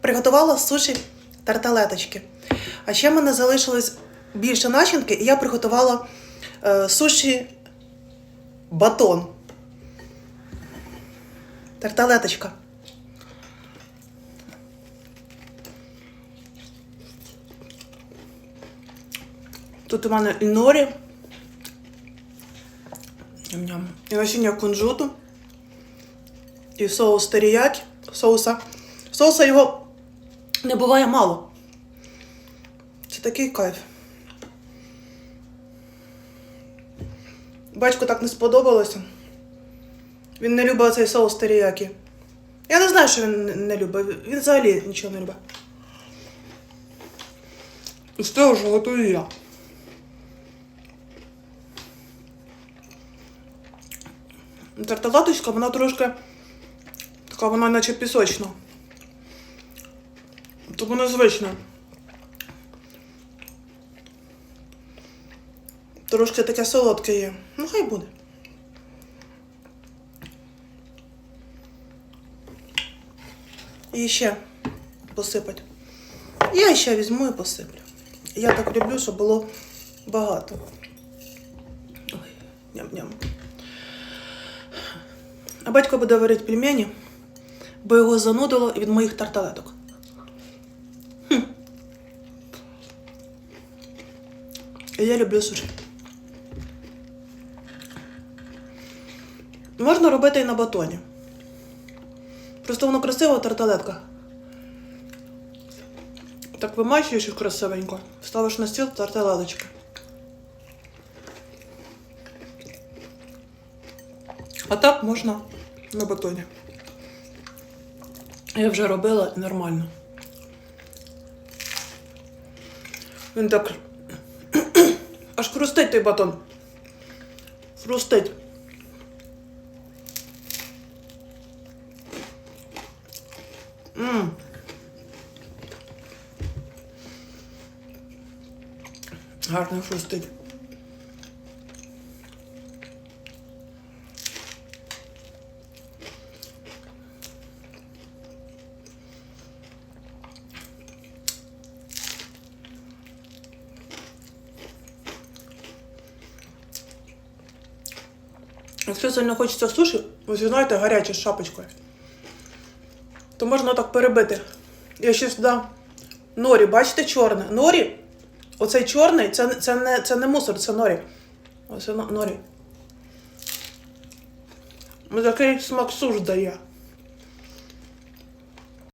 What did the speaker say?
приготувала суші тарталеточки. А ще в мене залишилось більше начинки, і я приготувала е, суші батон. Тарталеточка. Тут у мене і норі. І насіння кунжуту. І соус теріякі. Соуса. Соуса його не буває мало. Це такий кайф. Батьку так не сподобалося. Він не любить цей соус теріякі. Я не знаю, що він не- любить. Він взагалі нічого не любить. З того ж готую я. Тарталаточка, вона трошки така, вона наче пісочна. Тому незвично. Трошки таке солодке є. Ну, хай буде. І ще посипать. Я ще візьму і посиплю. Я так люблю, щоб було багато. Ой, ням-ням. А батько буде варити пельмені, бо його занудило від моїх тарталеток. Хм. І я люблю суші. Можна робити і на батоні. Просто воно красиво тарталетка. Так вимачуєш їх красивенько, ставиш на стіл тарталеточки. А так можна на батоні. Я вже робила нормально. Він так аж хрустить той батон. Хрустить. Мм. Гарно хрустить. Якщо сильно хочеться суші, ось знаєте, гаряче з шапочкою, то можна так перебити. Я ще сюди норі, бачите, чорне. Норі, оцей чорний, це, це, не, це не мусор, це норі. Ось норі. Такий смак суш дає.